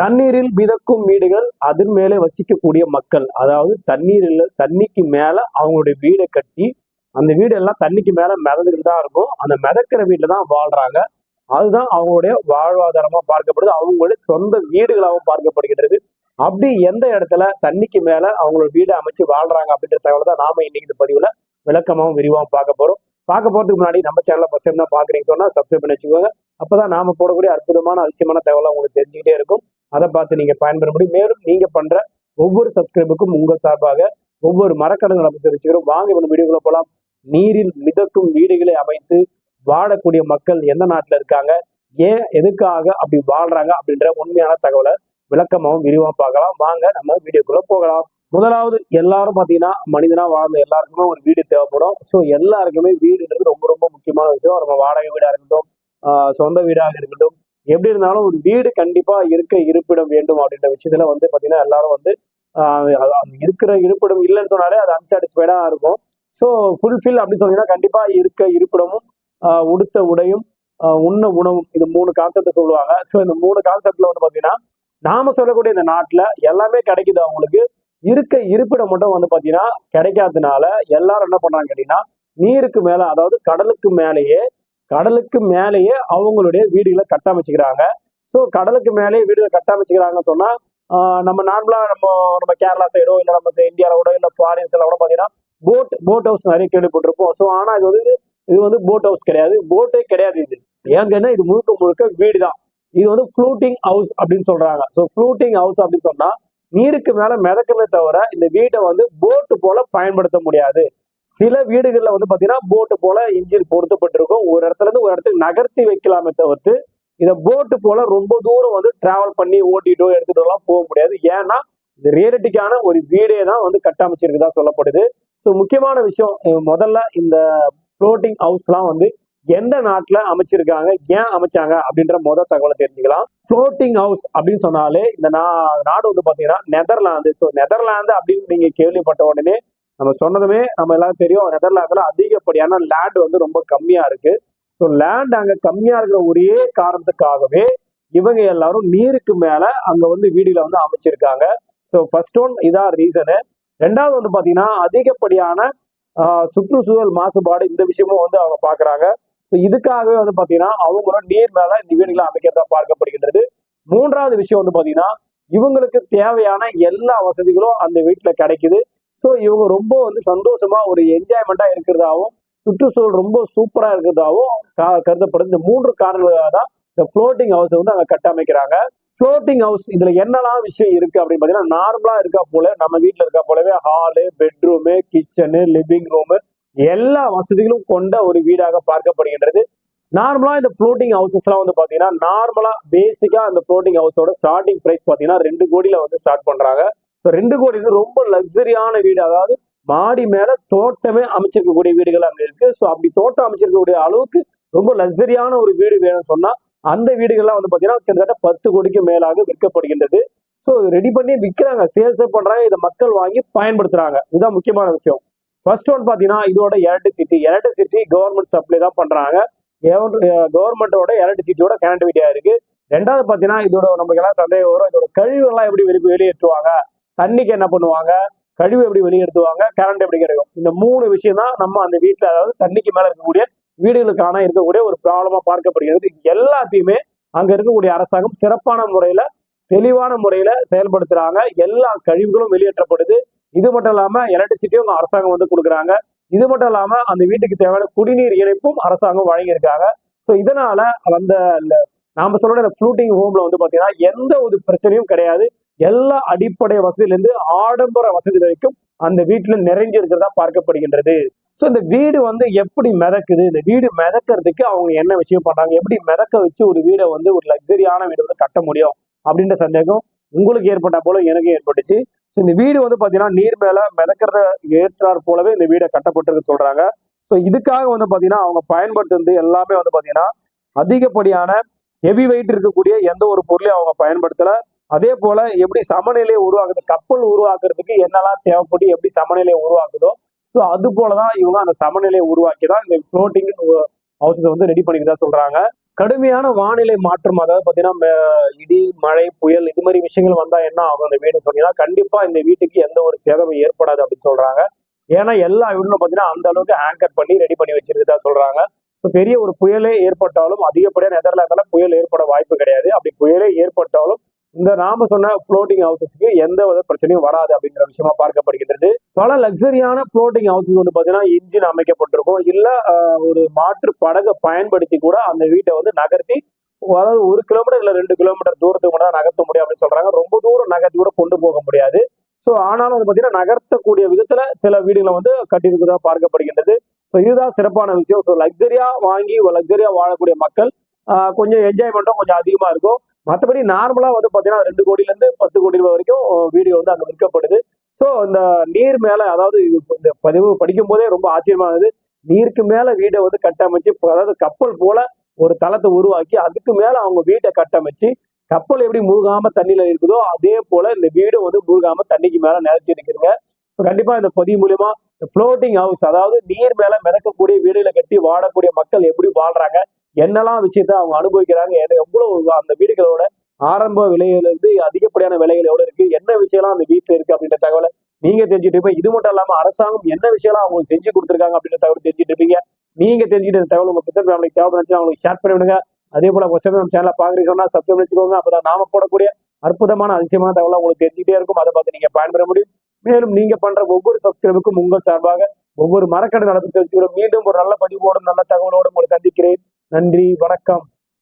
தண்ணீரில் மிதக்கும் வீடுகள் அதன் மேலே வசிக்கக்கூடிய மக்கள். அதாவது தண்ணீரில் தண்ணிக்கு மேல அவங்களுடைய வீடை கட்டி அந்த வீடு எல்லாம் தண்ணிக்கு மேல மிதந்துக்கிட்டு தான் இருக்கும். அந்த மிதக்கிற வீட்டில் தான் வாழ்றாங்க. அதுதான் அவங்களுடைய வாழ்வாதாரமா பார்க்கப்படுது. அவங்களுடைய சொந்த வீடுகளாகவும் பார்க்கப்படுகின்றது. அப்படி எந்த இடத்துல தண்ணிக்கு மேல அவங்களோட வீடை அமைச்சு வாழ்றாங்க அப்படின்ற தகவலை தான் நாம இன்னைக்கு இந்த பதிவுல விளக்கமாகவும் விரிவாகவும் பார்க்க போறோம். பார்க்க போகிறதுக்கு முன்னாடி நம்ம சேனலை ஃபஸ்ட் டைம் தான் பார்க்குறீங்க சொன்னா சப்ஸ்கிரைப் பண்ணி வச்சுக்கோங்க. அப்பதான் நாம் போடக்கூடிய அற்புதமான அதிசயமான தகவலை உங்களுக்கு தெரிஞ்சுக்கிட்டே இருக்கும். அதை பார்த்து நீங்கள் பயன்பெற முடியும். மேலும் நீங்கள் பண்ணுற ஒவ்வொரு சப்ஸ்கிரைபுக்கும் உங்கள் சார்பாக ஒவ்வொரு மரக்கடங்கள் அமைச்சு வச்சுக்கிறோம். வாங்க இந்த வீடியோக்குள்ள போகலாம் நீரில் மிதக்கும் வீடுகளை அமைத்து வாழக்கூடிய மக்கள் எந்த நாட்டில் இருக்காங்க? ஏன் எதுக்காக அப்படி வாழ்றாங்க? அப்படின்ற உண்மையான தகவலை விளக்கமாகவும் விரிவாக பார்க்கலாம். வாங்க நம்ம வீடியோக்குள்ள போகலாம். முதலாவது எல்லாரும் பார்த்தீங்கன்னா மனிதனா வாழ்ந்த எல்லாருக்குமே ஒரு வீடு தேவைப்படும். ஸோ எல்லாருக்குமே வீடுன்றது ரொம்ப ரொம்ப முக்கியமான விஷயம். நம்ம வாடகை வீடா இருக்கட்டும் சொந்த வீடாக இருக்கட்டும் எப்படி இருந்தாலும் ஒரு வீடு கண்டிப்பா இருக்க இருப்பிடம் வேண்டும் அப்படின்ற விஷயத்துல வந்து பார்த்தீங்கன்னா எல்லாரும் வந்து இருக்கிற இருப்பிடம் இல்லைன்னு சொன்னாலே அது அன்சாட்டிஸ்ஃபைடா இருக்கும். ஸோ ஃபுல்ஃபில் அப்படின்னு சொன்னீங்கன்னா கண்டிப்பா இருக்க இருப்பிடமும் உடுத்த உடையும் உண்ண உணவும் இது மூணு கான்செப்ட் சொல்லுவாங்க. ஸோ இந்த மூணு கான்செப்ட்ல வந்து பாத்தீங்கன்னா நாம சொல்லக்கூடிய இந்த நாட்டில் எல்லாமே கிடைக்குது அவங்களுக்கு. இருக்க இருப்பிடம் மட்டும் வந்து பார்த்தீங்கன்னா கிடைக்காததுனால எல்லாரும் என்ன பண்றாங்க கேட்டீங்கன்னா நீருக்கு மேல அதாவது கடலுக்கு மேலேயே கடலுக்கு மேலேயே அவங்களுடைய வீடுகளை கட்டமைச்சுக்கிறாங்க. ஸோ கடலுக்கு மேலேயே வீடுகளை கட்டமைச்சுக்கிறாங்கன்னு சொன்னா நம்ம நார்மலா நம்ம நம்ம கேரளா சைடோ இல்லை நம்ம இந்தியாவோட இல்லை ஃபாரின்ஸ்ல கூட பார்த்தீங்கன்னா போட் போட் ஹவுஸ் நிறைய கேள்விப்பட்டிருப்போம். ஸோ ஆனா இது வந்து இது வந்து போட் ஹவுஸ் கிடையாது. போட்டே கிடையாது இது. ஏங்கன்னா இது முழுக்க முழுக்க வீடு தான் இது வந்து ஃப்ளூட்டிங் ஹவுஸ் அப்படின்னு சொல்றாங்க. ஸோ ஃப்ளூட்டிங் ஹவுஸ் அப்படின்னு சொன்னா நீருக்கு மேல மிதக்கமே தவிர இந்த வீட்டை வந்து போட்டு போல பயன்படுத்த முடியாது. சில வீடுகள்ல வந்து பாத்தீங்கன்னா போட்டு போல இன்ஜின் பொருத்தப்பட்டிருக்கும். ஒரு இடத்துல இருந்து ஒரு இடத்துக்கு நகர்த்தி வைக்கலாமே தவிர்த்து இதை போட்டு போல ரொம்ப தூரம் வந்து டிராவல் பண்ணி ஓட்டிட்டோ எடுத்துட்டோ எல்லாம் போக முடியாது. ஏன்னா இந்த ரியலிட்டிக்கான ஒரு வீடே தான் வந்து கட்டமைச்சிருக்குதா சொல்லப்படுது. ஸோ முக்கியமான விஷயம் முதல்ல இந்த ஃப்ளோட்டிங் ஹவுஸ்லாம் வந்து எந்த நாட்டுல அமைச்சிருக்காங்க ஏன் அமைச்சாங்க அப்படின்ற மொதல் தகவலை தெரிஞ்சுக்கலாம். ஃப்ளோட்டிங் ஹவுஸ் அப்படின்னு சொன்னாலே இந்த நா- நாடு வந்து பாத்தீங்கன்னா நெதர்லாந்து ஸோ நெதர்லாந்து அப்படின்னு நீங்க கேள்விப்பட்ட உடனே நம்ம சொன்னதுமே நம்ம எல்லாரும் தெரியும் நெதர்லாந்துல அதிகப்படியான லேண்ட் வந்து ரொம்ப கம்மியா இருக்கு. ஸோ லேண்ட் அங்க கம்மியா இருக்கிற ஒரே காரணத்துக்காகவே இவங்க எல்லாரும் நீருக்கு மேல அங்க வந்து வீடுகளை வந்து அமைச்சிருக்காங்க. ஸோ ஃபர்ஸ்ட் ஒன் இதான் ரீசனு ரெண்டாவது வந்து பாத்தீங்கன்னா அதிகப்படியான சுற்றுச்சூழல் மாசுபாடு இந்த விஷயமும் வந்து அவங்க பாக்குறாங்க. ஸோ இதுக்காகவே வந்து பார்த்தீங்கன்னா அவங்களோட நீர் மேல இந்த வீடுகளை அமைக்கிறதா பார்க்கப்படுகின்றது. மூன்றாவது விஷயம் வந்து பார்த்தீங்கன்னா இவங்களுக்கு தேவையான எல்லா வசதிகளும் அந்த வீட்டில் கிடைக்குது. ஸோ இவங்க ரொம்ப வந்து சந்தோஷமா ஒரு என்ஜாய்மெண்ட்டாக இருக்கிறதாவும் சுற்றுச்சூழல் ரொம்ப சூப்பராக இருக்கிறதாவும் கருதப்படுது இந்த மூன்று காரணங்களாக தான் இந்த ஃப்ளோட்டிங் ஹவுஸ் வந்து அங்கே கட்டமைக்கிறாங்க. ஃப்ளோட்டிங் ஹவுஸ் இதுல என்னெல்லாம் விஷயம் இருக்கு அப்படின்னு பார்த்தீங்கன்னா நார்மலா இருக்கா போல நம்ம வீட்டில் இருக்கா போலவே hall bedroom kitchen living room எல்லா வசதிகளும் கொண்ட ஒரு வீடாக பார்க்கப்படுகின்றது. நார்மலா இந்த ஃப்ளோட்டிங் ஹவுசஸ் எல்லாம் வந்து பாத்தீங்கன்னா நார்மலா பேசிக்கா அந்த ஃப்ளோட்டிங் ஹவுஸோட ஸ்டார்டிங் பிரைஸ் பாத்தீங்கன்னா ரெண்டு கோடியில வந்து ஸ்டார்ட் பண்றாங்க. ஸோ ரெண்டு கோடி இது ரொம்ப லக்ஸரியான வீடு. அதாவது மாடி மேல தோட்டமே அமைச்சிருக்கக்கூடிய வீடுகள் அங்க இருக்கு. ஸோ அப்படி தோட்டம் அமைச்சிருக்கக்கூடிய அளவுக்கு ரொம்ப லக்ஸரியான ஒரு வீடு வேணும்னு சொன்னா அந்த வீடுகள்லாம் வந்து பாத்தீங்கன்னா கிட்டத்தட்ட பத்து கோடிக்கு மேலாக விற்கப்படுகின்றது. ஸோ ரெடி பண்ணி விற்கிறாங்க சேல்ஸே பண்றாங்க. இதை மக்கள் வாங்கி பயன்படுத்துறாங்க. இதுதான் முக்கியமான விஷயம். ஃபர்ஸ்ட் ஒன் பார்த்தீங்கன்னா இதோட எலக்ட்ரிசிட்டி எலக்ட்ரிசிட்டி கவர்மெண்ட் சப்ளை தான் பண்றாங்க. கவர்மெண்டோட எலக்ட்ரிசிட்டியோட கனெக்டிவிட்டியா இருக்கு. ரெண்டாவது பார்த்தீங்கன்னா இதோட நமக்கு எல்லாம் சந்தேகம் வரும். இதோட கழிவு எல்லாம் எப்படி வெளி வெளியேற்றுவாங்க? தண்ணிக்கு என்ன பண்ணுவாங்க? கழிவு எப்படி வெளியேற்றுவாங்க? கரண்ட் எப்படி கிடைக்கும்? இந்த மூணு விஷயம் தான் நம்ம அந்த வீட்டுல அதாவது தண்ணிக்கு மேல இருக்கக்கூடிய வீடுகளுக்கான இருக்கக்கூடிய ஒரு ப்ராப்ளமா பார்க்கப்படுகிறது. எல்லாத்தையுமே அங்க இருக்கக்கூடிய அரசாங்கம் சிறப்பான முறையில தெளிவான முறையில செயல்படுத்துறாங்க. எல்லா கழிவுகளும் வெளியேற்றப்படுது. இது மட்டும் இல்லாம எலக்ட்ரிசிட்டியும் அரசாங்கம் வந்து கொடுக்குறாங்க. இது மட்டும் இல்லாம அந்த வீட்டுக்கு தேவையான குடிநீர் இணைப்பும் அரசாங்கம் வழங்கியிருக்காங்க. ஸோ இதனால அந்த நாம சொல்ற ஃப்ளூட்டிங் ஹோம்ல வந்து பாத்தீங்கன்னா எந்த ஒரு பிரச்சனையும் கிடையாது. எல்லா அடிப்படை வசதியிலேருந்து ஆடம்பர வசதி வரைக்கும் அந்த வீட்டுல நிறைஞ்சு இருக்கிறதா பார்க்கப்படுகின்றது. ஸோ இந்த வீடு வந்து எப்படி மிதக்குது? இந்த வீடு மிதக்கிறதுக்கு அவங்க என்ன விஷயம் பண்றாங்க? எப்படி மிதக்க வச்சு ஒரு வீடை வந்து ஒரு லக்ஸரியான வீடு வந்து கட்ட முடியும்? அப்படின்ற சந்தேகம் உங்களுக்கு ஏற்பட்ட போல எனக்கு ஏற்பட்டுச்சு. ஸோ இந்த வீடு வந்து பார்த்தீங்கன்னா நீர் மேலே மிதக்கிறத ஏற்றாற் போலவே இந்த வீடை கட்டப்பட்டிருக்குன்னு சொல்கிறாங்க ஸோ இதுக்காக வந்து பார்த்தீங்கன்னா அவங்க பயன்படுத்துறது எல்லாமே வந்து பார்த்தீங்கன்னா அதிகப்படியான ஹெவி வெயிட் இருக்கக்கூடிய எந்த ஒரு பொருளையும் அவங்க பயன்படுத்தலை. அதே போல் எப்படி சமநிலையை உருவாக்குது கப்பல் உருவாக்குறதுக்கு என்னெல்லாம் தேவைப்பட்டு எப்படி சமநிலையை உருவாக்குதோ ஸோ அது போல தான் இவங்க அந்த சமநிலையை உருவாக்கி தான் இந்த ஃப்ளோட்டிங் ஹவுசஸ் வந்து ரெடி பண்ணிக்கிறதா சொல்கிறாங்க கடுமையான வானிலை மாற்றம் அதாவது பார்த்தீங்கன்னா ம- இடி மழை புயல் இது மாதிரி விஷயங்கள் வந்தால் என்ன ஆகும் அந்த வீடு சொன்னீங்கன்னா கண்டிப்பாக இந்த வீட்டுக்கு எந்த ஒரு சேதமும் ஏற்படாது அப்படின்னு சொல்கிறாங்க ஏன்னா எல்லா வீடுகளும் பார்த்தீங்கன்னா அந்த அளவுக்கு ஆங்கர் பண்ணி ரெடி பண்ணி வச்சிருக்கதா சொல்கிறாங்க ஸோ பெரிய ஒரு புயலே ஏற்பட்டாலும் அதிகப்படியான நெதர்லாந்தில் புயல் ஏற்பட வாய்ப்பு கிடையாது. அப்படி புயலே ஏற்பட்டாலும் இந்த நாம சொன்ன ஃப்ளோட்டிங் ஹவுசஸ்க்கு எந்த வித பிரச்சனையும் வராது அப்படிங்கிற விஷயமா பார்க்கப்படுகின்றது பல லக்ஸரியான ஃப்ளோட்டிங் ஹவுசஸ் வந்து பாத்தீங்கன்னா இன்ஜின் அமைக்கப்பட்டிருக்கும். இல்ல ஒரு மாற்று படகை பயன்படுத்தி கூட அந்த வீட்டை வந்து நகர்த்தி அதாவது ஒரு கிலோமீட்டர் இல்ல ரெண்டு கிலோமீட்டர் தூரத்துக்கு மட்டும் தான் நகர்த்த முடியும் அப்படின்னு சொல்றாங்க. ரொம்ப தூரம் நகர்த்தி கூட கொண்டு போக முடியாது. ஸோ ஆனாலும் வந்து பாத்தீங்கன்னா நகர்த்தக்கூடிய விதத்துல சில வீடுகளை வந்து கட்டியிருக்கதா பார்க்கப்படுகின்றது. ஸோ இதுதான் சிறப்பான விஷயம். ஸோ லக்ஸரியா வாங்கி லக்ஸரியா வாழக்கூடிய மக்கள் கொஞ்சம் என்ஜாய்மெண்ட்டும் கொஞ்சம் அதிகமாக இருக்கும். மற்றபடி நார்மலாக வந்து பார்த்தீங்கன்னா ரெண்டு கோடியிலேருந்து பத்து கோடி ரூபாய் வரைக்கும் வீடியோ வந்து அங்கே விற்கப்படுது. ஸோ இந்த நீர் மேலே அதாவது இந்த பதிவு படிக்கும் போதே ரொம்ப ஆச்சரியமானது நீருக்கு மேலே வீடை வந்து கட்டமைச்சு அதாவது கப்பல் போல ஒரு தளத்தை உருவாக்கி அதுக்கு மேலே அவங்க வீட்டை கட்டமைச்சு கப்பல் எப்படி மூழ்காம தண்ணியில இருக்குதோ அதே போல இந்த வீடும் வந்து மூழ்காம தண்ணிக்கு மேல நிலைச்சு இருக்குதுங்க ஸோ கண்டிப்பா இந்த பதிவு மூலியமா ஃப்ளோட்டிங் ஹவுஸ் அதாவது நீர் மேல மிதக்கக்கூடிய வீடுகளை கட்டி வாழக்கூடிய மக்கள் எப்படி வாழ்றாங்க என்னெல்லாம் விஷயத்த அவங்க அனுபவிக்கிறாங்க எவ்வளவு அந்த வீடுகளோட ஆரம்ப விலையில இருந்து அதிகப்படியான விலைகள் எவ்வளவு இருக்கு என்ன விஷயம்லாம் அந்த வீட்டுல இருக்கு அப்படின்ற தகவலை நீங்க தெரிஞ்சுட்டு இருப்பீங்க. இது மட்டும் இல்லாம அரசாங்கம் என்ன விஷயம்லாம் அவங்களுக்கு செஞ்சு கொடுத்துருக்காங்க அப்படின்ற தகவல் தெரிஞ்சுட்டு இருப்பீங்க. நீங்க தெரிஞ்சுட்டு இந்த தகவல் உங்க பிச்சர் ஃபேமிலிக்கு தேவைப்படுச்சு அவங்களுக்கு ஷேர் பண்ணி விடுங்க அதே போல ஃபர்ஸ்ட் நம்ம சேனலை பாக்குறீங்கன்னா சப்ஸ்கிரைப் வச்சுக்கோங்க அப்பதான் நாம போடக்கூடிய அற்புதமான அதிசயமான தகவல் உங்களுக்கு தெரிஞ்சுட்டே இருக்கும். அதை பார்த்து நீங்க பயன்பெற முடியும். மேலும் நீங்க பண்ற ஒவ்வொரு சப்ஸ்கிரைபுக்கும் உங்கள் சார்பாக ஒவ்வொரு மரக்கடை நடத்தி தெரிவிச்சுக்கிறோம் மீண்டும் ஒரு நல்ல பதிவோடும் நல்ல தகவலோடும் உங்களை சந்திக்கிறேன். நன்றி வணக்கம்.